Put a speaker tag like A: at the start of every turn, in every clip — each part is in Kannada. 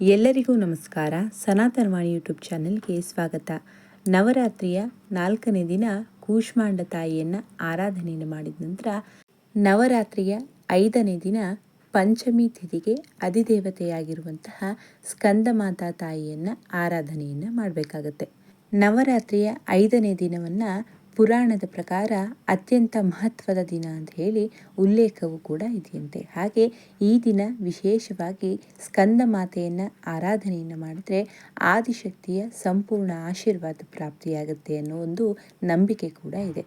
A: ಎಲ್ಲರಿಗೂ ನಮಸ್ಕಾರ. ಸನಾತನವಾಣಿ ಯೂಟ್ಯೂಬ್ ಚಾನೆಲ್ಗೆ ಸ್ವಾಗತ. ನವರಾತ್ರಿಯ ನಾಲ್ಕನೇ ದಿನ ಕೂಷ್ಮಾಂಡ ತಾಯಿಯನ್ನು ಆರಾಧನೆಯನ್ನು ಮಾಡಿದ ನಂತರ ನವರಾತ್ರಿಯ ಐದನೇ ದಿನ ಪಂಚಮಿ ತಿಥಿಗೆ ಅಧಿದೇವತೆಯಾಗಿರುವಂತಹ ಸ್ಕಂದಮಾತಾ ತಾಯಿಯನ್ನು ಆರಾಧನೆಯನ್ನು ಮಾಡಬೇಕಾಗತ್ತೆ. ನವರಾತ್ರಿಯ ಐದನೇ ದಿನವನ್ನು ಪುರಾಣದ ಪ್ರಕಾರ ಅತ್ಯಂತ ಮಹತ್ವದ ದಿನ ಅಂತ ಹೇಳಿ ಉಲ್ಲೇಖವೂ ಕೂಡ ಇದೆಯಂತೆ. ಹಾಗೆ ಈ ದಿನ ವಿಶೇಷವಾಗಿ ಸ್ಕಂದ ಮಾತೆಯನ್ನು ಆರಾಧನೆಯನ್ನು ಮಾಡಿದ್ರೆ ಆದಿಶಕ್ತಿಯ ಸಂಪೂರ್ಣ ಆಶೀರ್ವಾದ ಪ್ರಾಪ್ತಿಯಾಗುತ್ತೆ ಅನ್ನೋ ಒಂದು ನಂಬಿಕೆ ಕೂಡ ಇದೆ.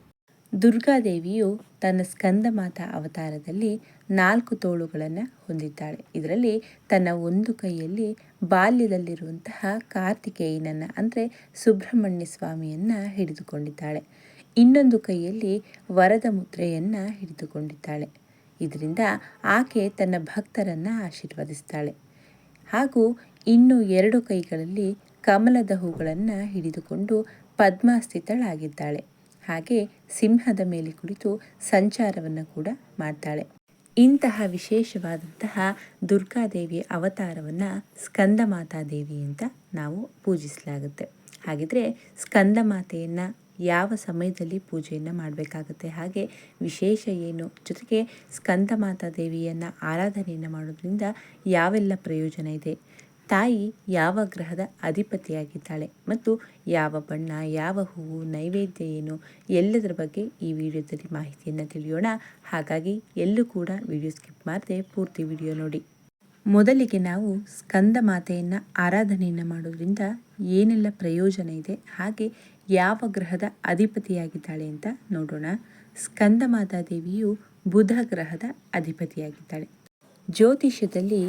A: ದುರ್ಗಾದೇವಿಯು ತನ್ನ ಸ್ಕಂದ ಮಾತಾ ಅವತಾರದಲ್ಲಿ ನಾಲ್ಕು ತೋಳುಗಳನ್ನು ಹೊಂದಿದ್ದಾಳೆ. ಇದರಲ್ಲಿ ತನ್ನ ಒಂದು ಕೈಯಲ್ಲಿ ಬಾಲ್ಯದಲ್ಲಿರುವಂತಹ ಕಾರ್ತಿಕೇಯನನ್ನು ಅಂದರೆ ಸುಬ್ರಹ್ಮಣ್ಯ ಸ್ವಾಮಿಯನ್ನು ಹಿಡಿದುಕೊಂಡಿದ್ದಾಳೆ. ಇನ್ನೊಂದು ಕೈಯಲ್ಲಿ ವರದ ಮುದ್ರೆಯನ್ನು ಹಿಡಿದುಕೊಂಡಿದ್ದಾಳೆ. ಇದರಿಂದ ಆಕೆ ತನ್ನ ಭಕ್ತರನ್ನು ಆಶೀರ್ವದಿಸ್ತಾಳೆ. ಹಾಗೂ ಇನ್ನು ಎರಡು ಕೈಗಳಲ್ಲಿ ಕಮಲದ ಹೂಗಳನ್ನು ಹಿಡಿದುಕೊಂಡು ಪದ್ಮಾಸ್ಥಿತಳಾಗಿದ್ದಾಳೆ. ಹಾಗೆ ಸಿಂಹದ ಮೇಲೆ ಕುಳಿತು ಸಂಚಾರವನ್ನು ಕೂಡ ಮಾಡ್ತಾಳೆ. ಇಂತಹ ವಿಶೇಷವಾದಂತಹ ದುರ್ಗಾದೇವಿಯ ಅವತಾರವನ್ನು ಸ್ಕಂದಮಾತಾ ದೇವಿ ಅಂತ ನಾವು ಪೂಜಿಸಲಾಗುತ್ತೆ. ಹಾಗಿದ್ರೆ ಸ್ಕಂದಮಾತೆಯನ್ನು ಯಾವ ಸಮಯದಲ್ಲಿ ಪೂಜೆಯನ್ನು ಮಾಡಬೇಕಾಗುತ್ತೆ? ಹಾಗೆ ವಿಶೇಷ ಏನು? ಜೊತೆಗೆ ಸ್ಕಂದ ಮಾತಾ ದೇವಿಯನ್ನು ಆರಾಧನೆಯನ್ನು ಮಾಡೋದ್ರಿಂದ ಯಾವೆಲ್ಲ ಪ್ರಯೋಜನ ಇದೆ? ತಾಯಿ ಯಾವ ಗ್ರಹದ ಅಧಿಪತಿಯಾಗಿದ್ದಾಳೆ? ಮತ್ತು ಯಾವ ಬಣ್ಣ, ಯಾವ ಹೂವು, ನೈವೇದ್ಯ ಏನು? ಎಲ್ಲದರ ಬಗ್ಗೆ ಈ ವಿಡಿಯೋದಲ್ಲಿ ಮಾಹಿತಿಯನ್ನು ತಿಳಿಯೋಣ. ಹಾಗಾಗಿ ಎಲ್ಲೂ ಕೂಡ ವಿಡಿಯೋ ಸ್ಕಿಪ್ ಮಾಡದೆ ಪೂರ್ತಿ ವಿಡಿಯೋ ನೋಡಿ. ಮೊದಲಿಗೆ ನಾವು ಸ್ಕಂದ ಮಾತೆಯನ್ನು ಆರಾಧನೆಯನ್ನು ಮಾಡೋದ್ರಿಂದ ಏನೆಲ್ಲ ಪ್ರಯೋಜನ ಇದೆ? ಹಾಗೆ ಯಾವ ಗ್ರಹದ ಅಧಿಪತಿಯಾಗಿದ್ದಾಳೆ ಅಂತ ನೋಡೋಣ. ಸ್ಕಂದ ಮಾತಾದೇವಿಯು ಬುಧ ಗ್ರಹದ ಅಧಿಪತಿಯಾಗಿದ್ದಾಳೆ. ಜ್ಯೋತಿಷ್ಯದಲ್ಲಿ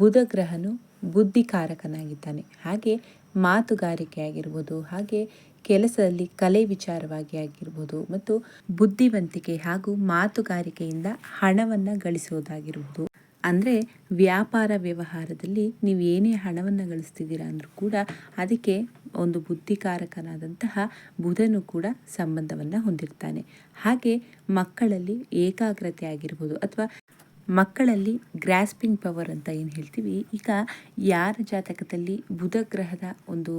A: ಬುಧ ಗ್ರಹನು ಬುದ್ಧಿಕಾರಕನಾಗಿದ್ದಾನೆ. ಹಾಗೆ ಮಾತುಗಾರಿಕೆ ಆಗಿರ್ಬೋದು, ಹಾಗೆ ಕೆಲಸದಲ್ಲಿ ಕಲೆ ವಿಚಾರವಾಗಿ ಆಗಿರ್ಬೋದು ಮತ್ತು ಬುದ್ಧಿವಂತಿಕೆ ಹಾಗೂ ಮಾತುಗಾರಿಕೆಯಿಂದ ಹಣವನ್ನು ಗಳಿಸೋದಾಗಿರ್ಬೋದು. ಅಂದರೆ ವ್ಯಾಪಾರ ವ್ಯವಹಾರದಲ್ಲಿ ನೀವು ಏನೇ ಹಣವನ್ನು ಗಳಿಸ್ತಿದ್ದೀರಾ ಅಂದರೂ ಕೂಡ ಅದಕ್ಕೆ ಒಂದು ಬುದ್ಧಿಕಾರಕನಾದಂತಹ ಬುಧನು ಕೂಡ ಸಂಬಂಧವನ್ನು ಹೊಂದಿರ್ತಾನೆ. ಹಾಗೆ ಮಕ್ಕಳಲ್ಲಿ ಏಕಾಗ್ರತೆ ಆಗಿರ್ಬೋದು ಅಥವಾ ಮಕ್ಕಳಲ್ಲಿ ಗ್ರಾಸ್ಪಿಂಗ್ ಪವರ್ ಅಂತ ಏನು ಹೇಳ್ತೀವಿ? ಈಗ ಯಾರ ಜಾತಕದಲ್ಲಿ ಬುಧ ಗ್ರಹದ ಒಂದು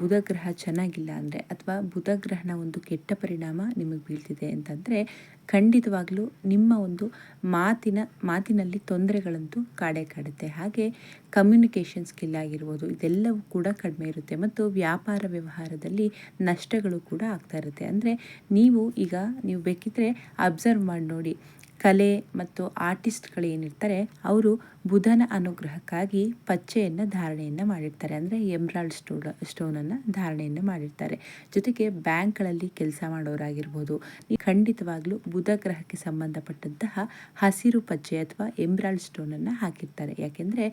A: ಬುಧ ಗ್ರಹ ಚೆನ್ನಾಗಿಲ್ಲ ಅಂದರೆ ಅಥವಾ ಬುಧ ಗ್ರಹಣ ಒಂದು ಕೆಟ್ಟ ಪರಿಣಾಮ ನಿಮಗೆ ಬೀಳ್ತಿದೆ ಅಂತಂದರೆ ಖಂಡಿತವಾಗಲೂ ನಿಮ್ಮ ಒಂದು ಮಾತಿನ, ಮಾತಿನಲ್ಲಿ ತೊಂದರೆಗಳಂತೂ ಕಾಡೇ ಕಾಡುತ್ತೆ. ಹಾಗೆ ಕಮ್ಯುನಿಕೇಷನ್ ಸ್ಕಿಲ್ ಆಗಿರ್ಬೋದು, ಇದೆಲ್ಲವೂ ಕೂಡ ಕಡಿಮೆ ಇರುತ್ತೆ. ಮತ್ತು ವ್ಯಾಪಾರ ವ್ಯವಹಾರದಲ್ಲಿ ನಷ್ಟಗಳು ಕೂಡ ಆಗ್ತಾ ಇರುತ್ತೆ. ಅಂದರೆ ನೀವು ಈಗ, ನೀವು ಬೇಕಿದ್ದರೆ ಅಬ್ಸರ್ವ್ ಮಾಡಿ ನೋಡಿ. ಕಲೆ ಮತ್ತು ಆರ್ಟಿಸ್ಟ್ಗಳು ಏನಿರ್ತಾರೆ ಅವರು ಬುಧನ ಅನುಗ್ರಹಕ್ಕಾಗಿ ಪಚ್ಚೆಯನ್ನು ಧಾರಣೆಯನ್ನು ಮಾಡಿರ್ತಾರೆ. ಅಂದರೆ ಎಮ್ರಾಲ್ಡ್ ಸ್ಟೋನ್ ಸ್ಟೋನನ್ನು ಧಾರಣೆಯನ್ನು ಮಾಡಿರ್ತಾರೆ. ಜೊತೆಗೆ ಬ್ಯಾಂಕ್ಗಳಲ್ಲಿ ಕೆಲಸ ಮಾಡೋರಾಗಿರ್ಬೋದು. ಖಂಡಿತವಾಗ್ಲೂ ಬುಧ ಗ್ರಹಕ್ಕೆ ಸಂಬಂಧಪಟ್ಟಂತಹ ಹಸಿರು ಪಚ್ಚೆ ಅಥವಾ ಎಮ್ರಾಲ್ಡ್ ಸ್ಟೋನನ್ನು ಹಾಕಿರ್ತಾರೆ. ಯಾಕೆಂದರೆ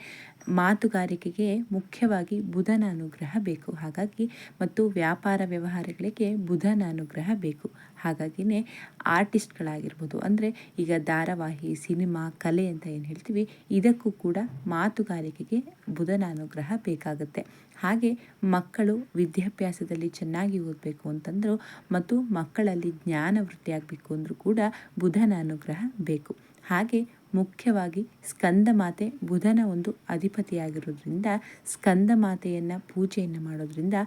A: ಮಾತುಗಾರಿಕೆಗೆ ಮುಖ್ಯವಾಗಿ ಬುಧನ ಅನುಗ್ರಹ ಬೇಕು. ಹಾಗಾಗಿ ಮತ್ತು ವ್ಯಾಪಾರ ವ್ಯವಹಾರಗಳಿಗೆ ಬುಧನ ಅನುಗ್ರಹ ಬೇಕು. ಹಾಗಾಗಿನೇ ಆರ್ಟಿಸ್ಟ್ಗಳಾಗಿರ್ಬೋದು. ಅಂದರೆ ಈಗ ಧಾರಾವಾಹಿ, ಸಿನಿಮಾ, ಕಲೆ ಅಂತ ಏನು ಹೇಳ್ತೀವಿ, ಇದಕ್ಕೂ ಕೂಡ ಮಾತುಗಾರಿಕೆಗೆ ಬುಧನ ಅನುಗ್ರಹ ಬೇಕಾಗುತ್ತೆ. ಹಾಗೆ ಮಕ್ಕಳು ವಿದ್ಯಾಭ್ಯಾಸದಲ್ಲಿ ಚೆನ್ನಾಗಿ ಓದಬೇಕು ಅಂತಂದರೂ ಮತ್ತು ಮಕ್ಕಳಲ್ಲಿ ಜ್ಞಾನ ವೃದ್ಧಿಯಾಗಬೇಕು ಅಂದರೂ ಕೂಡ ಬುಧನ ಅನುಗ್ರಹ ಬೇಕು. ಹಾಗೆ ಮುಖ್ಯವಾಗಿ ಸ್ಕಂದ ಮಾತೆ ಬುಧನ ಒಂದು ಅಧಿಪತಿಯಾಗಿರೋದ್ರಿಂದ ಸ್ಕಂದ ಮಾತೆಯನ್ನು ಪೂಜೆಯನ್ನು ಮಾಡೋದ್ರಿಂದ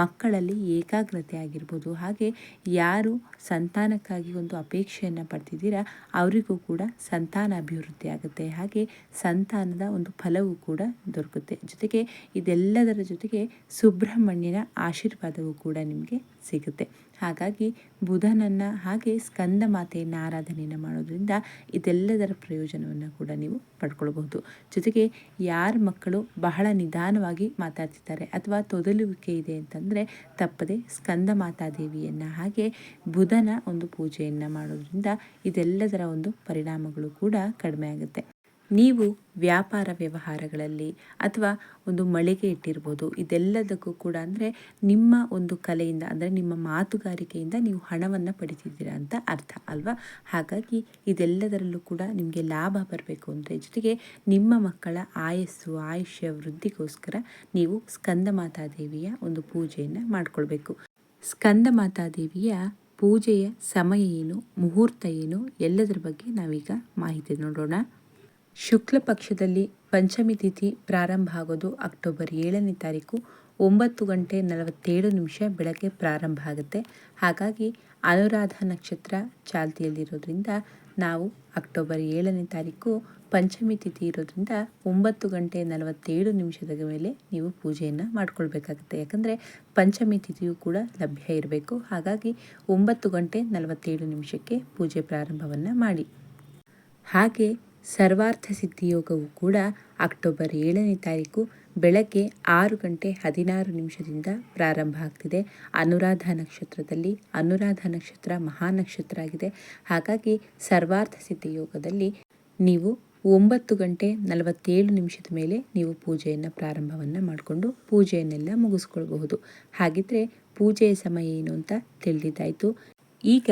A: ಮಕ್ಕಳಲ್ಲಿ ಏಕಾಗ್ರತೆ ಆಗಿರ್ಬೋದು. ಹಾಗೆ ಯಾರು ಸಂತಾನಕ್ಕಾಗಿ ಒಂದು ಅಪೇಕ್ಷೆಯನ್ನು ಪಡ್ತಿದ್ದೀರಾ, ಅವರಿಗೂ ಕೂಡ ಸಂತಾನ ಅಭಿವೃದ್ಧಿ ಆಗುತ್ತೆ. ಹಾಗೆ ಸಂತಾನದ ಒಂದು ಫಲವೂ ಕೂಡ ದೊರಕುತ್ತೆ. ಜೊತೆಗೆ ಇದೆಲ್ಲದರ ಜೊತೆಗೆ ಸುಬ್ರಹ್ಮಣ್ಯನ ಆಶೀರ್ವಾದವೂ ಕೂಡ ನಿಮಗೆ ಸಿಗುತ್ತೆ. ಹಾಗಾಗಿ ಬುಧನನ್ನು ಹಾಗೆ ಸ್ಕಂದ ಮಾತೆಯನ್ನು ಆರಾಧನೆಯನ್ನು ಮಾಡೋದರಿಂದ ಇದೆಲ್ಲದರ ಪ್ರಯೋಜನವನ್ನು ಕೂಡ ನೀವು ಪಡ್ಕೊಳ್ಬಹುದು. ಜೊತೆಗೆ ಯಾರ ಮಕ್ಕಳು ಬಹಳ ನಿಧಾನವಾಗಿ ಮಾತಾಡ್ತಿದ್ದಾರೆ ಅಥವಾ ತೊದಲುವಿಕೆ ಇದೆ ಅಂತಂದರೆ ತಪ್ಪದೆ ಸ್ಕಂದ ಮಾತಾದೇವಿಯನ್ನು ಹಾಗೆ ಬುಧನ ಒಂದು ಪೂಜೆಯನ್ನು ಮಾಡೋದರಿಂದ ಇದೆಲ್ಲದರ ಒಂದು ಪರಿಣಾಮಗಳು ಕೂಡ ಕಡಿಮೆ ಆಗುತ್ತೆ. ನೀವು ವ್ಯಾಪಾರ ವ್ಯವಹಾರಗಳಲ್ಲಿ ಅಥವಾ ಒಂದು ಮಳಿಗೆ ಇಟ್ಟಿರ್ಬೋದು, ಇದೆಲ್ಲದಕ್ಕೂ ಕೂಡ ಅಂದರೆ ನಿಮ್ಮ ಒಂದು ಕಲೆಯಿಂದ ಅಂದರೆ ನಿಮ್ಮ ಮಾತುಗಾರಿಕೆಯಿಂದ ನೀವು ಹಣವನ್ನು ಪಡಿತಿದ್ದೀರಾ ಅಂತ ಅರ್ಥ ಅಲ್ವಾ? ಹಾಗಾಗಿ ಇದೆಲ್ಲದರಲ್ಲೂ ಕೂಡ ನಿಮಗೆ ಲಾಭ ಬರಬೇಕು ಅಂದರೆ ಜೊತೆಗೆ ನಿಮ್ಮ ಮಕ್ಕಳ ಆಯಸ್ಸು, ಆಯುಷ್ಯ ವೃದ್ಧಿಗೋಸ್ಕರ ನೀವು ಸ್ಕಂದ ಮಾತಾದೇವಿಯ ಒಂದು ಪೂಜೆಯನ್ನು ಮಾಡಿಕೊಳ್ಬೇಕು. ಸ್ಕಂದ ಮಾತಾದೇವಿಯ ಪೂಜೆಯ ಸಮಯ ಏನು, ಮುಹೂರ್ತ ಏನು, ಎಲ್ಲದರ ಬಗ್ಗೆ ನಾವೀಗ ಮಾಹಿತಿ ನೋಡೋಣ. ಶುಕ್ಲ ಪಕ್ಷದಲ್ಲಿ ಪಂಚಮಿ ತಿಥಿ ಪ್ರಾರಂಭ ಆಗೋದು ಅಕ್ಟೋಬರ್ ಏಳನೇ ತಾರೀಕು, ಒಂಬತ್ತು ಗಂಟೆ ನಲವತ್ತೇಳು ನಿಮಿಷ ಬೆಳಗ್ಗೆ ಪ್ರಾರಂಭ ಆಗುತ್ತೆ. ಹಾಗಾಗಿ ಅನುರಾಧ ನಕ್ಷತ್ರ ಚಾಲ್ತಿಯಲ್ಲಿರೋದ್ರಿಂದ ನಾವು ಅಕ್ಟೋಬರ್ ಏಳನೇ ತಾರೀಕು ಪಂಚಮಿ ತಿಥಿ ಇರೋದ್ರಿಂದ ಒಂಬತ್ತು ಗಂಟೆ ನಲವತ್ತೇಳು ನಿಮಿಷದ ಮೇಲೆ ನೀವು ಪೂಜೆಯನ್ನು ಮಾಡ್ಕೊಳ್ಬೇಕಾಗುತ್ತೆ. ಯಾಕಂದರೆ ಪಂಚಮಿ ತಿಥಿಯು ಕೂಡ ಲಭ್ಯ ಇರಬೇಕು. ಹಾಗಾಗಿ ಒಂಬತ್ತು ಗಂಟೆ ನಲವತ್ತೇಳು ನಿಮಿಷಕ್ಕೆ ಪೂಜೆ ಪ್ರಾರಂಭವನ್ನು ಮಾಡಿ. ಹಾಗೆ ಸರ್ವಾರ್ಥ ಸಿದ್ಧಿಯೋಗವು ಕೂಡ ಅಕ್ಟೋಬರ್ ಏಳನೇ ತಾರೀಕು ಬೆಳಗ್ಗೆ ಆರು ಗಂಟೆ ಹದಿನಾರು ನಿಮಿಷದಿಂದ ಪ್ರಾರಂಭ ಆಗ್ತಿದೆ. ಅನುರಾಧ ನಕ್ಷತ್ರದಲ್ಲಿ ಅನುರಾಧ ನಕ್ಷತ್ರ ಮಹಾನಕ್ಷತ್ರ ಆಗಿದೆ ಹಾಗಾಗಿ ಸರ್ವಾರ್ಥ ಸಿದ್ಧಿ ಯೋಗದಲ್ಲಿ ನೀವು ಒಂಬತ್ತು ಗಂಟೆ ನಲವತ್ತೇಳು ನಿಮಿಷದ ಮೇಲೆ ನೀವು ಪೂಜೆಯನ್ನು ಪ್ರಾರಂಭವನ್ನು ಮಾಡಿಕೊಂಡು ಪೂಜೆಯನ್ನೆಲ್ಲ ಮುಗಿಸ್ಕೊಳ್ಬಹುದು. ಹಾಗಿದ್ರೆ ಪೂಜೆಯ ಸಮಯ ಏನು ಅಂತ ತಿಳಿದಿದ್ದಾಯಿತು. ಈಗ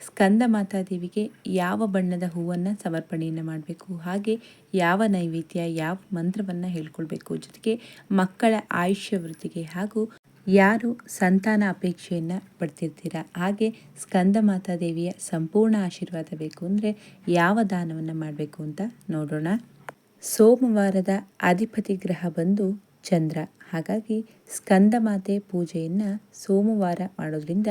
A: ಸ್ಕಂದ ಮಾತಾದೇವಿಗೆ ಯಾವ ಬಣ್ಣದ ಹೂವನ್ನು ಸಮರ್ಪಣೆಯನ್ನು ಮಾಡಬೇಕು? ಹಾಗೆ ಯಾವ ನೈವೇದ್ಯ, ಯಾವ ಮಂತ್ರವನ್ನು ಹೇಳ್ಕೊಳ್ಬೇಕು? ಜೊತೆಗೆ ಮಕ್ಕಳ ಆಯುಷ್ಯ ವೃದ್ಧಿಗೆ ಹಾಗೂ ಯಾರು ಸಂತಾನ ಅಪೇಕ್ಷೆಯನ್ನು ಪಡ್ತಿರ್ತೀರ? ಹಾಗೆ ಸ್ಕಂದ ಮಾತಾದೇವಿಯ ಸಂಪೂರ್ಣ ಆಶೀರ್ವಾದ ಬೇಕು ಅಂದರೆ ಯಾವ ದಾನವನ್ನು ಮಾಡಬೇಕು ಅಂತ ನೋಡೋಣ. ಸೋಮವಾರದ ಅಧಿಪತಿ ಗ್ರಹ ಬಂದು ಚಂದ್ರ. ಹಾಗಾಗಿ ಸ್ಕಂದ ಮಾತೆ ಪೂಜೆಯನ್ನು ಸೋಮವಾರ ಮಾಡೋದ್ರಿಂದ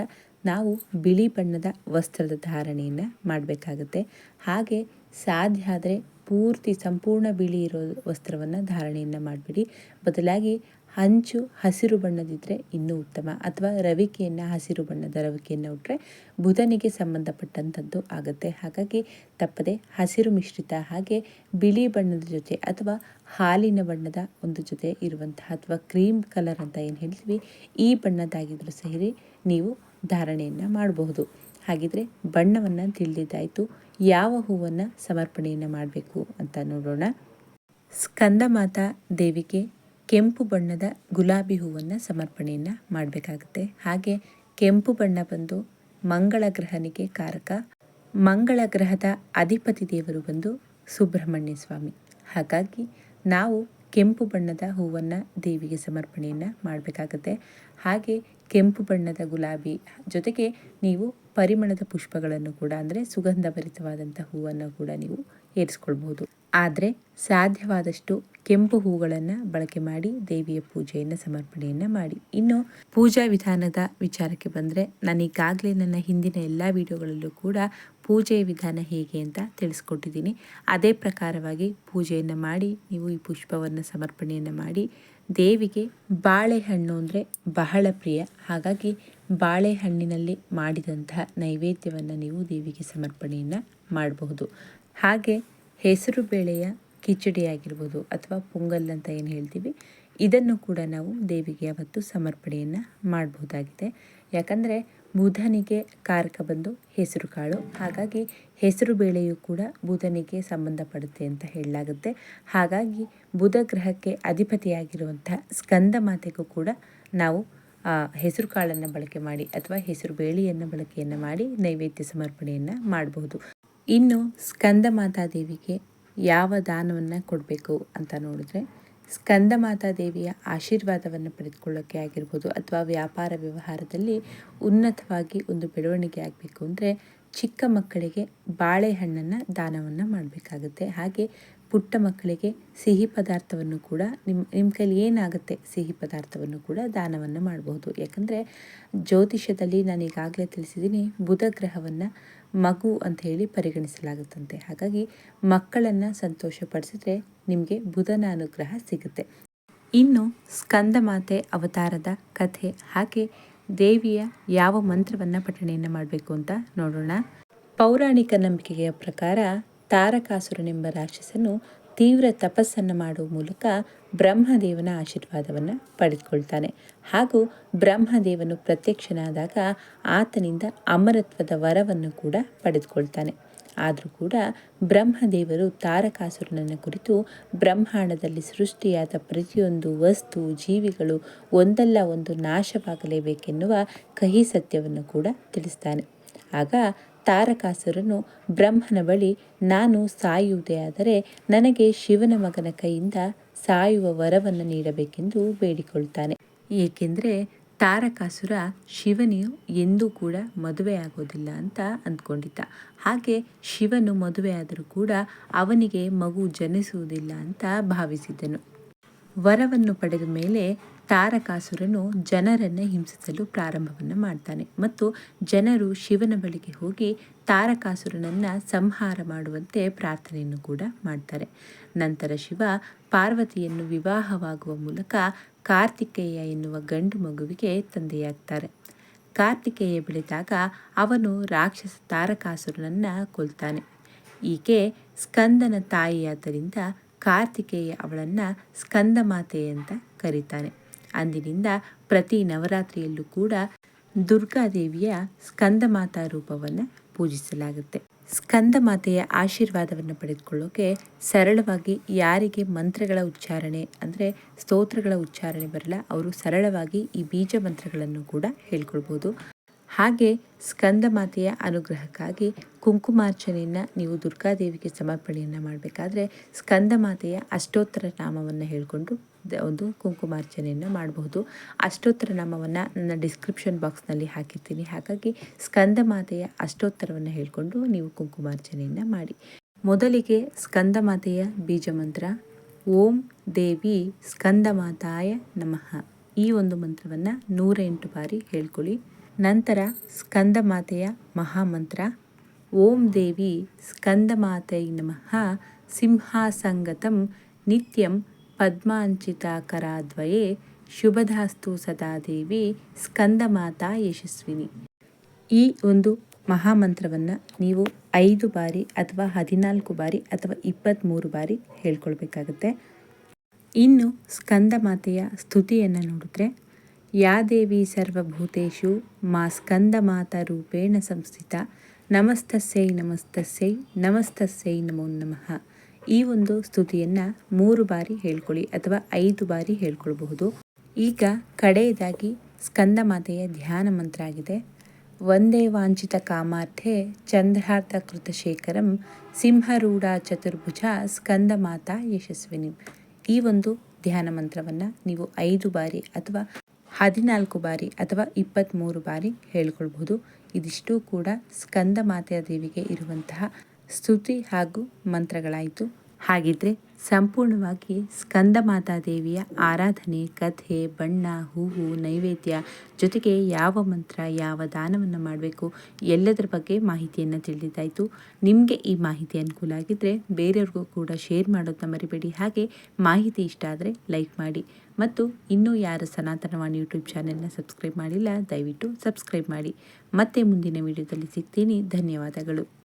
A: ನಾವು ಬಿಳಿ ಬಣ್ಣದ ವಸ್ತ್ರದ ಧಾರಣೆಯನ್ನು ಮಾಡಬೇಕಾಗುತ್ತೆ. ಹಾಗೆ ಸಾಧ್ಯ ಆದರೆ ಪೂರ್ತಿ ಸಂಪೂರ್ಣ ಬಿಳಿ ಇರೋ ವಸ್ತ್ರವನ್ನು ಧಾರಣೆಯನ್ನು ಮಾಡಬೇಡಿ. ಬದಲಾಗಿ ಹಂಚು ಹಸಿರು ಬಣ್ಣದಿದ್ದರೆ ಇನ್ನೂ ಉತ್ತಮ. ಅಥವಾ ರವಿಕೆಯನ್ನು ಹಸಿರು ಬಣ್ಣದ ರವಿಕೆಯನ್ನು ಉಟ್ಟರೆ ಬುಧನಿಗೆ ಸಂಬಂಧಪಟ್ಟಂಥದ್ದು ಆಗುತ್ತೆ. ಹಾಗಾಗಿ ತಪ್ಪದೆ ಹಸಿರು ಮಿಶ್ರಿತ ಹಾಗೆ ಬಿಳಿ ಬಣ್ಣದ ಜೊತೆ ಅಥವಾ ಹಾಲಿನ ಬಣ್ಣದ ಒಂದು ಜೊತೆ ಇರುವಂತಹ ಅಥವಾ ಕ್ರೀಮ್ ಕಲರ್ ಅಂತ ಏನು ಹೇಳ್ತೀವಿ, ಈ ಬಣ್ಣದಾಗಿದ್ದರೂ ಸರಿ ನೀವು ಧಾರಣೆಯನ್ನು ಮಾಡಬಹುದು. ಹಾಗಿದ್ರೆ ಬಣ್ಣವನ್ನು ತಿಳಿದಿದ್ದಾಯಿತು. ಯಾವ ಹೂವನ್ನು ಸಮರ್ಪಣೆಯನ್ನು ಮಾಡಬೇಕು ಅಂತ ನೋಡೋಣ. ಸ್ಕಂದ ಮಾತಾ ದೇವಿಗೆ ಕೆಂಪು ಬಣ್ಣದ ಗುಲಾಬಿ ಹೂವನ್ನು ಸಮರ್ಪಣೆಯನ್ನು ಮಾಡಬೇಕಾಗುತ್ತೆ. ಹಾಗೆ ಕೆಂಪು ಬಣ್ಣ ಬಂದು ಮಂಗಳ ಗ್ರಹನಿಗೆ ಕಾರಕ, ಮಂಗಳ ಗ್ರಹದ ಅಧಿಪತಿ ದೇವರು ಬಂದು ಸುಬ್ರಹ್ಮಣ್ಯ ಸ್ವಾಮಿ. ಹಾಗಾಗಿ ನಾವು ಕೆಂಪು ಬಣ್ಣದ ಹೂವನ್ನು ದೇವಿಗೆ ಸಮರ್ಪಣೆಯನ್ನು ಮಾಡಬೇಕಾಗತ್ತೆ. ಹಾಗೆ ಕೆಂಪು ಬಣ್ಣದ ಗುಲಾಬಿ. ಜೊತೆಗೆ ನೀವು ಪರಿಮಳದ ಪುಷ್ಪಗಳನ್ನು ಕೂಡ, ಅಂದರೆ ಸುಗಂಧಭರಿತವಾದಂಥ ಹೂವನ್ನು ಕೂಡ ನೀವು ಏರಿಸ್ಕೊಳ್ಬೋದು. ಆದರೆ ಸಾಧ್ಯವಾದಷ್ಟು ಕೆಂಪು ಹೂಗಳನ್ನು ಬಳಕೆ ಮಾಡಿ ದೇವಿಯ ಪೂಜೆಯನ್ನು, ಸಮರ್ಪಣೆಯನ್ನು ಮಾಡಿ. ಇನ್ನು ಪೂಜಾ ವಿಧಾನದ ವಿಚಾರಕ್ಕೆ ಬಂದರೆ, ನಾನು ಈಗಾಗಲೇ ನನ್ನ ಹಿಂದಿನ ಎಲ್ಲ ವಿಡಿಯೋಗಳಲ್ಲೂ ಕೂಡ ಪೂಜೆಯ ವಿಧಾನ ಹೇಗೆ ಅಂತ ತಿಳಿಸ್ಕೊಟ್ಟಿದ್ದೀನಿ. ಅದೇ ಪ್ರಕಾರವಾಗಿ ಪೂಜೆಯನ್ನು ಮಾಡಿ, ನೀವು ಈ ಪುಷ್ಪವನ್ನು, ಸಮರ್ಪಣೆಯನ್ನು ಮಾಡಿ ದೇವಿಗೆ ಬಾಳೆಹಣ್ಣು ಅಂದರೆ ಬಹಳ ಪ್ರಿಯ. ಹಾಗಾಗಿ ಬಾಳೆಹಣ್ಣಿನಲ್ಲಿ ಮಾಡಿದಂತಹ ನೈವೇದ್ಯವನ್ನು ನೀವು ದೇವಿಗೆ ಸಮರ್ಪಣೆಯನ್ನು ಮಾಡಬಹುದು. ಹಾಗೆ ಹೆಸರು ಬೇಳೆಯ ಕಿಚಡಿ ಆಗಿರ್ಬೋದು ಅಥವಾ ಪೊಂಗಲ್ ಅಂತ ಏನು ಹೇಳ್ತೀವಿ, ಇದನ್ನು ಕೂಡ ನಾವು ದೇವಿಗೆ ಅವತ್ತು ಸಮರ್ಪಣೆಯನ್ನು ಮಾಡಬಹುದಾಗಿದೆ. ಯಾಕಂದರೆ ಬುಧನಿಗೆ ಕಾರಕ ಬಂದು ಹೆಸರು ಕಾಳು. ಹಾಗಾಗಿ ಹೆಸರು ಬೇಳೆಯು ಕೂಡ ಬುಧನಿಗೆ ಸಂಬಂಧಪಡುತ್ತೆ ಅಂತ ಹೇಳಲಾಗುತ್ತೆ. ಹಾಗಾಗಿ ಬುಧ ಗ್ರಹಕ್ಕೆ ಅಧಿಪತಿಯಾಗಿರುವಂಥ ಸ್ಕಂದ ಮಾತೆಗೂ ಕೂಡ ನಾವು ಹೆಸರು ಕಾಳನ್ನು ಬಳಕೆ ಮಾಡಿ ಅಥವಾ ಹೆಸರು ಬೇಳೆಯನ್ನು ಬಳಕೆಯನ್ನು ಮಾಡಿ ನೈವೇದ್ಯ ಸಮರ್ಪಣೆಯನ್ನು ಮಾಡಬಹುದು. ಇನ್ನು ಸ್ಕಂದ ಮಾತಾದೇವಿಗೆ ಯಾವ ದಾನವನ್ನು ಕೊಡಬೇಕು ಅಂತ ನೋಡಿದ್ರೆ ಸ್ಕಂದ ದೇವಿಯ ಆಶೀರ್ವಾದವನ್ನು ಪಡೆದುಕೊಳ್ಳೋಕ್ಕೆ ಆಗಿರ್ಬೋದು ಅಥವಾ ವ್ಯಾಪಾರ ವ್ಯವಹಾರದಲ್ಲಿ ಉನ್ನತವಾಗಿ ಒಂದು ಬೆಳವಣಿಗೆ ಆಗಬೇಕು ಅಂದರೆ ಚಿಕ್ಕ ಮಕ್ಕಳಿಗೆ ಬಾಳೆಹಣ್ಣನ್ನು ದಾನವನ್ನು ಮಾಡಬೇಕಾಗುತ್ತೆ. ಹಾಗೆ ಪುಟ್ಟ ಮಕ್ಕಳಿಗೆ ಸಿಹಿ ಪದಾರ್ಥವನ್ನು ಕೂಡ ನಿಮ್ಮ ನಿಮ್ಮ ಕೈಲಿ ಏನಾಗುತ್ತೆ ಸಿಹಿ ಪದಾರ್ಥವನ್ನು ಕೂಡ ದಾನವನ್ನು ಮಾಡಬಹುದು. ಯಾಕಂದರೆ ಜ್ಯೋತಿಷ್ಯದಲ್ಲಿ ನಾನು ಈಗಾಗಲೇ ತಿಳಿಸಿದ್ದೀನಿ, ಬುಧ ಗ್ರಹವನ್ನು ಮಗು ಅಂತ ಹೇಳಿ ಪರಿಗಣಿಸಲಾಗುತ್ತಂತೆ. ಹಾಗಾಗಿ ಮಕ್ಕಳನ್ನು ಸಂತೋಷಪಡಿಸಿದ್ರೆ ನಿಮಗೆ ಬುಧನ ಅನುಗ್ರಹ ಸಿಗುತ್ತೆ. ಇನ್ನು ಸ್ಕಂದ ಮಾತೆ ಅವತಾರದ ಕಥೆ, ಹಾಗೆ ದೇವಿಯ ಯಾವ ಮಂತ್ರವನ್ನು ಪಠಣೆಯನ್ನು ಮಾಡಬೇಕು ಅಂತ ನೋಡೋಣ. ಪೌರಾಣಿಕ ನಂಬಿಕೆಯ ಪ್ರಕಾರ ತಾರಕಾಸುರನೆಂಬ ರಾಕ್ಷಸನು ತೀವ್ರ ತಪಸ್ಸನ್ನು ಮಾಡುವ ಮೂಲಕ ಬ್ರಹ್ಮದೇವನ ಆಶೀರ್ವಾದವನ್ನು ಪಡೆದುಕೊಳ್ತಾನೆ. ಹಾಗೂ ಬ್ರಹ್ಮದೇವನು ಪ್ರತ್ಯಕ್ಷನಾದಾಗ ಆತನಿಂದ ಅಮರತ್ವದ ವರವನ್ನು ಕೂಡ ಪಡೆದುಕೊಳ್ತಾನೆ. ಆದರೂ ಕೂಡ ಬ್ರಹ್ಮದೇವರು ತಾರಕಾಸುರನನ್ನು ಕುರಿತು ಬ್ರಹ್ಮಾಂಡದಲ್ಲಿ ಸೃಷ್ಟಿಯಾದ ಪ್ರತಿಯೊಂದು ವಸ್ತು, ಜೀವಿಗಳು ಒಂದಲ್ಲ ಒಂದು ನಾಶವಾಗಲೇಬೇಕೆನ್ನುವ ಕಹಿ ಸತ್ಯವನ್ನು ಕೂಡ ತಿಳಿಸ್ತಾನೆ. ಆಗ ತಾರಕಾಸುರನು ಬ್ರಹ್ಮನ ಬಳಿ, ನಾನು ಸಾಯುವುದೇ ಆದರೆ ನನಗೆ ಶಿವನ ಮಗನ ಕೈಯಿಂದ ಸಾಯುವ ವರವನ್ನು ನೀಡಬೇಕೆಂದು ಬೇಡಿಕೊಳ್ತಾನೆ. ಏಕೆಂದರೆ ತಾರಕಾಸುರ ಶಿವನಿಯು ಎಂದೂ ಕೂಡ ಮದುವೆ ಆಗೋದಿಲ್ಲ ಅಂತ ಅಂದ್ಕೊಂಡಿದ್ದ. ಹಾಗೆ ಶಿವನು ಮದುವೆಯಾದರೂ ಕೂಡ ಅವನಿಗೆ ಮಗು ಜನಿಸುವುದಿಲ್ಲ ಅಂತ ಭಾವಿಸಿದ್ದನು. ವರವನ್ನು ಪಡೆದ ಮೇಲೆ ತಾರಕಾಸುರನು ಜನರನ್ನು ಹಿಂಸಿಸಲು ಪ್ರಾರಂಭವನ್ನು ಮಾಡ್ತಾನೆ ಮತ್ತು ಜನರು ಶಿವನ ಬಳಿಗೆ ಹೋಗಿ ತಾರಕಾಸುರನನ್ನು ಸಂಹಾರ ಮಾಡುವಂತೆ ಪ್ರಾರ್ಥನೆಯನ್ನು ಕೂಡ ಮಾಡ್ತಾರೆ. ನಂತರ ಶಿವ ಪಾರ್ವತಿಯನ್ನು ವಿವಾಹವಾಗುವ ಮೂಲಕ ಕಾರ್ತಿಕೇಯ ಎನ್ನುವ ಗಂಡು ಮಗುವಿಗೆ ತಂದೆಯಾಗ್ತಾರೆ. ಕಾರ್ತಿಕೇಯ ಬೆಳೆದಾಗ ಅವನು ರಾಕ್ಷಸ ತಾರಕಾಸುರನನ್ನು ಕೊಲ್ತಾನೆ. ಈಕೆ ಸ್ಕಂದನ ತಾಯಿಯಾದ್ದರಿಂದ ಕಾರ್ತಿಕೇಯ ಅವಳನ್ನು ಸ್ಕಂದಮಾತೆ ಅಂತ ಕರೀತಾನೆ. ಅಂದಿನಿಂದ ಪ್ರತಿ ನವರಾತ್ರಿಯಲ್ಲೂ ಕೂಡ ದುರ್ಗಾದೇವಿಯ ಸ್ಕಂದಮಾತಾ ರೂಪವನ್ನು ಪೂಜಿಸಲಾಗುತ್ತೆ. ಸ್ಕಂದಮಾತೆಯ ಆಶೀರ್ವಾದವನ್ನು ಪಡೆದುಕೊಳ್ಳೋಕೆ ಸರಳವಾಗಿ ಯಾರಿಗೆ ಮಂತ್ರಗಳ ಉಚ್ಚಾರಣೆ ಅಂದರೆ ಸ್ತೋತ್ರಗಳ ಉಚ್ಚಾರಣೆ ಬರಲ್ಲ, ಅವರು ಸರಳವಾಗಿ ಈ ಬೀಜ ಮಂತ್ರಗಳನ್ನು ಕೂಡ ಹೇಳ್ಕೊಳ್ಬೋದು. ಹಾಗೆ ಸ್ಕಂದ ಮಾತೆಯ ಅನುಗ್ರಹಕ್ಕಾಗಿ ಕುಂಕುಮಾರ್ಚನೆಯನ್ನು ನೀವು ದುರ್ಗಾದೇವಿಗೆ ಸಮರ್ಪಣೆಯನ್ನು ಮಾಡಬೇಕಾದ್ರೆ ಸ್ಕಂದ ಮಾತೆಯ ಅಷ್ಟೋತ್ತರ ನಾಮವನ್ನು ಹೇಳಿಕೊಂಡು ಒಂದು ಕುಂಕುಮಾರ್ಚನೆಯನ್ನು ಮಾಡಬಹುದು. ಅಷ್ಟೋತ್ತರ ನಾಮವನ್ನು ನನ್ನ ಡಿಸ್ಕ್ರಿಪ್ಷನ್ ಬಾಕ್ಸ್ನಲ್ಲಿ ಹಾಕಿರ್ತೀನಿ. ಹಾಗಾಗಿ ಸ್ಕಂದ ಮಾತೆಯ ಅಷ್ಟೋತ್ತರವನ್ನು ಹೇಳಿಕೊಂಡು ನೀವು ಕುಂಕುಮಾರ್ಚನೆಯನ್ನು ಮಾಡಿ. ಮೊದಲಿಗೆ ಸ್ಕಂದಮಾತೆಯ ಬೀಜ ಮಂತ್ರ, ಓಂ ದೇವಿ ಸ್ಕಂದ ಮಾತಾಯ ನಮಃ. ಈ ಒಂದು ಮಂತ್ರವನ್ನು ನೂರ ಬಾರಿ ಹೇಳ್ಕೊಳ್ಳಿ. ನಂತರ ಸ್ಕಂದಮಾತೆಯ ಮಹಾಮಂತ್ರ. ಓಂ ದೇವಿ ಸ್ಕಂದಮಾತೈ ನಮಃ. ಸಿಂಹಾಸಂಗತಂ ನಿತ್ಯಂ ಪದ್ಮಾಂಚಿತಾಕರಾದ್ವಯೇ. ಶುಭದಾಸ್ತು ಸದಾ ದೇವಿ ಸ್ಕಂದಮಾತಾ ಯಶಸ್ವಿನಿ. ಈ ಒಂದು ಮಹಾಮಂತ್ರವನ್ನು ನೀವು ಐದು ಬಾರಿ ಅಥವಾ ಹದಿನಾಲ್ಕು ಬಾರಿ ಅಥವಾ ಇಪ್ಪತ್ತ್ಮೂರು ಬಾರಿ ಹೇಳ್ಕೊಳ್ಬೇಕಾಗತ್ತೆ. ಇನ್ನು ಸ್ಕಂದಮಾತೆಯ ಸ್ತುತಿಯನ್ನು ನೋಡಿದ್ರೆ ಯಾ ದೇವಿ ಸರ್ವಭೂತೇಶು ಮಾ ರೂಪೇಣ ಸಂಸ್ಥಿತ. ನಮಸ್ತಸ್ಯೈ ನಮಸ್ತಸ್ಯೈ ನಮಸ್ತಸ್ಯೈ ನಮೋ ನಮಃ. ಈ ಒಂದು ಸ್ತುತಿಯನ್ನು ಮೂರು ಬಾರಿ ಹೇಳ್ಕೊಳ್ಳಿ ಅಥವಾ ಐದು ಬಾರಿ ಹೇಳ್ಕೊಳ್ಬಹುದು. ಈಗ ಕಡೆಯದಾಗಿ ಸ್ಕಂದ ಮಾತೆಯ ಧ್ಯಾನ ಮಂತ್ರ ಆಗಿದೆ. ವಂದೇ ವಾಂಛಿತ ಕಾಮಾರ್ಥೆ ಚಂದ್ರಾರ್ಥ ಕೃತಶೇಖರಂ ಸಿಂಹರೂಢ ಚತುರ್ಭುಜ ಸ್ಕಂದಮಾತಾ ಯಶಸ್ವಿನಿ. ಈ ಒಂದು ಧ್ಯಾನ ಮಂತ್ರವನ್ನು ನೀವು ಐದು ಬಾರಿ ಅಥವಾ ಹದಿನಾಲ್ಕು ಬಾರಿ ಅಥವಾ ಇಪ್ಪತ್ತ್ಮೂರು ಬಾರಿ ಹೇಳ್ಕೊಳ್ಬಹುದು. ಇದಿಷ್ಟು ಕೂಡ ಸ್ಕಂದ ಮಾತೆಯ ದೇವಿಗೆ ಇರುವಂತಹ ಸ್ತುತಿ ಹಾಗೂ ಮಂತ್ರಗಳಾಯಿತು. ಹಾಗಿದ್ರೆ ಸಂಪೂರ್ಣವಾಗಿ ಸ್ಕಂದ ಮಾತಾ ದೇವಿಯ ಆರಾಧನೆ, ಕಥೆ, ಬಣ್ಣ, ಹೂವು, ನೈವೇದ್ಯ ಜೊತೆಗೆ ಯಾವ ಮಂತ್ರ, ಯಾವ ದಾನವನ್ನು ಮಾಡಬೇಕು ಎಲ್ಲದರ ಬಗ್ಗೆ ಮಾಹಿತಿಯನ್ನು ತಿಳಿದಿದ್ದಾಯಿತು. ನಿಮಗೆ ಈ ಮಾಹಿತಿ ಅನುಕೂಲ ಆಗಿದ್ದರೆ ಬೇರೆಯವ್ರಿಗೂ ಕೂಡ ಶೇರ್ ಮಾಡೋದನ್ನ ಮರಿಬೇಡಿ. ಹಾಗೆ ಮಾಹಿತಿ ಇಷ್ಟ ಆದರೆ ಲೈಕ್ ಮಾಡಿ. ಮತ್ತು ಇನ್ನೂ ಯಾರು ಸನಾತನವಾಣಿ ಯೂಟ್ಯೂಬ್ ಚಾನೆಲ್ನ ಸಬ್ಸ್ಕ್ರೈಬ್ ಮಾಡಿಲ್ಲ, ದಯವಿಟ್ಟು ಸಬ್ಸ್ಕ್ರೈಬ್ ಮಾಡಿ. ಮತ್ತೆ ಮುಂದಿನ ವಿಡಿಯೋದಲ್ಲಿ ಸಿಗ್ತೀನಿ. ಧನ್ಯವಾದಗಳು.